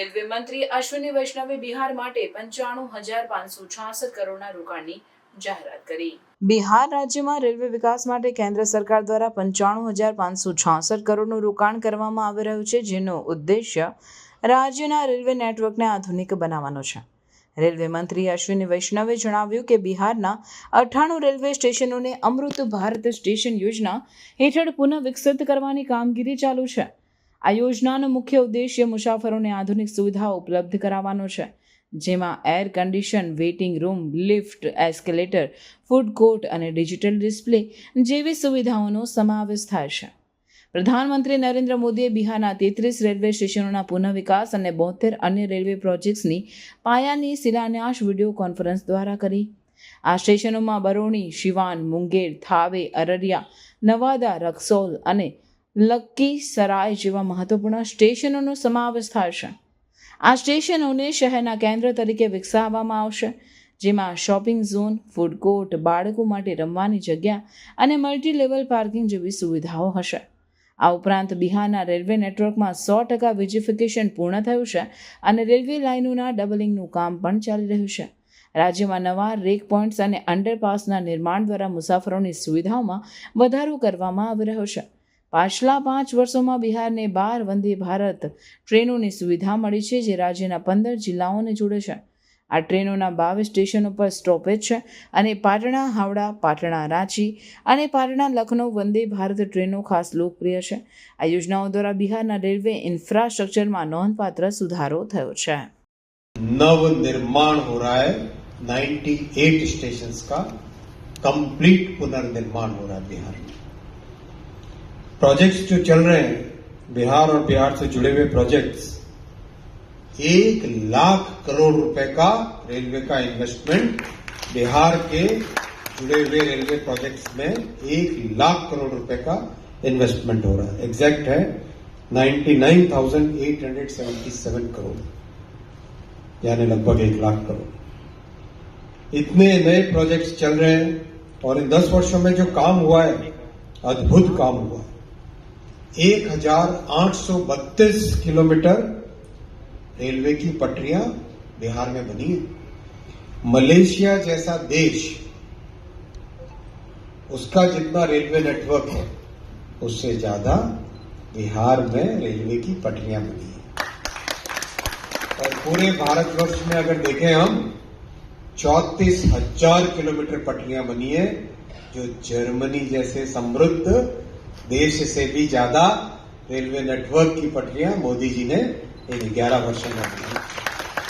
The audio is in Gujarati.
રેલવે મંત્રી અશ્વિની વૈષ્ણવે બિહાર માટે પંચાણું હજાર પાંચસો છાસઠ કરોડના રોકાણની જાહેરાત કરી. બિહાર રાજ્યમાં રેલવે વિકાસ માટે કેન્દ્ર સરકાર દ્વારા પંચાણું હજાર પાંચસો છાસઠ કરોડનું રોકાણ કરવામાં આવી રહ્યું છે, જેનો ઉદ્દેશ્ય રાજ્યના રેલવે નેટવર્કને આધુનિક બનાવવાનો છે. રેલવે મંત્રી અશ્વિની વૈષ્ણવે જણાવ્યું કે બિહારના અઠ્ઠાણું રેલવે સ્ટેશનોને અમૃત ભારત સ્ટેશન યોજના હેઠળ પુનઃ વિકસિત કરવાની કામગીરી ચાલુ છે. આ યોજનાનો મુખ્ય ઉદ્દેશ્ય મુસાફરોને આધુનિક સુવિધાઓ ઉપલબ્ધ કરાવવાનો છે, જેમાં air condition waiting room lift escalator food court અને ડિજિટલ ડિસ્પ્લે જેવી સુવિધાઓનો સમાવેશ થાય છે. પ્રધાનમંત્રી નરેન્દ્ર મોદીએ બિહારના તેત્રીસ રેલવે સ્ટેશનોના પુનઃ વિકાસ અને બોતેર અન્ય રેલવે પ્રોજેક્ટ્સની પાયાની શિલાન્યાસ વીડિયો કોન્ફરન્સ દ્વારા કરી. આ સ્ટેશનોમાં બરોણી, શિવાન, મુંગેર, થાવે, અરરિયા, નવાદા, રક્સોલ અને લક્કી સરાય જેવા મહત્વપૂર્ણ સ્ટેશનોનો સમાવેશ છે. આ સ્ટેશનોને શહેરના કેન્દ્ર તરીકે વિકસાવવામાં આવશે, જેમાં શોપિંગ ઝોન, ફૂડ કોર્ટ, બાળકો માટે રમવાની જગ્યા અને મલ્ટી લેવલ પાર્કિંગ જેવી સુવિધાઓ હશે. આ ઉપરાંત બિહારના રેલવે નેટવર્કમાં સો ટકા વિજિફિકેશન પૂર્ણ થયું છે અને રેલવે લાઇનોના ડબલિંગનું કામ પણ ચાલી રહ્યું છે. રાજ્યમાં નવા રેક પોઇન્ટ્સ અને અંડરપાસના નિર્માણ દ્વારા મુસાફરોની સુવિધાઓમાં વધારો કરવામાં આવી રહ્યો છે. પાછલા પાંચ વર્ષોમાં બિહારને બાર વંદે ભારત ટ્રેનોની સુવિધા મળી છે જે રાજ્યના પંદર જિલ્લાઓને જોડે છે આ ટ્રેનોના બાવીસ સ્ટેશનો પર સ્ટોપેજ છે અને પાટણા હાવડા પાટણા રાંચી અને પાટણા લખનૌ વંદે ભારત ટ્રેનો ખાસ લોકપ્રિય છે આ યોજનાઓ દ્વારા બિહારના રેલવે ઇન્ફ્રાસ્ટ્રક્ચરમાં નોંધપાત્ર સુધારો થયો છે नव निर्माण हो रहा है 98 स्टेशन का कंप्लीट पुनर्निर्माण हो रहा है बिहार में प्रोजेक्ट्स जो चल रहे हैं बिहार और बिहार से जुड़े हुए प्रोजेक्ट्स एक लाख करोड़ रुपए का रेलवे का इन्वेस्टमेंट बिहार के जुड़े हुए रेलवे प्रोजेक्ट्स में एक लाख करोड़ रुपए का इन्वेस्टमेंट हो रहा है। एग्जैक्ट है 99,877 करोड़ यानी लगभग एक लाख करोड़। इतने नए प्रोजेक्ट्स चल रहे हैं और इन दस वर्षों में जो काम हुआ है अद्भुत काम हुआ है। एक हज़ार आठ सौ बत्तीस किलोमीटर रेलवे की पटरियाँ बिहार में बनी है। मलेशिया जैसा देश, उसका जितना रेलवे नेटवर्क है, उससे ज़्यादा बिहार में रेलवे की पटरियाँ बनी है। और पूरे भारतवर्ष में अगर देखें हम, चौतीस हज़ार किलोमीटर पटरियाँ बनी है, जो जर्मनी जैसे समृद्ध देश से भी ज्यादा रेलवे नेटवर्क की पटरियां मोदी जी ने इन ग्यारह वर्षों में बनाई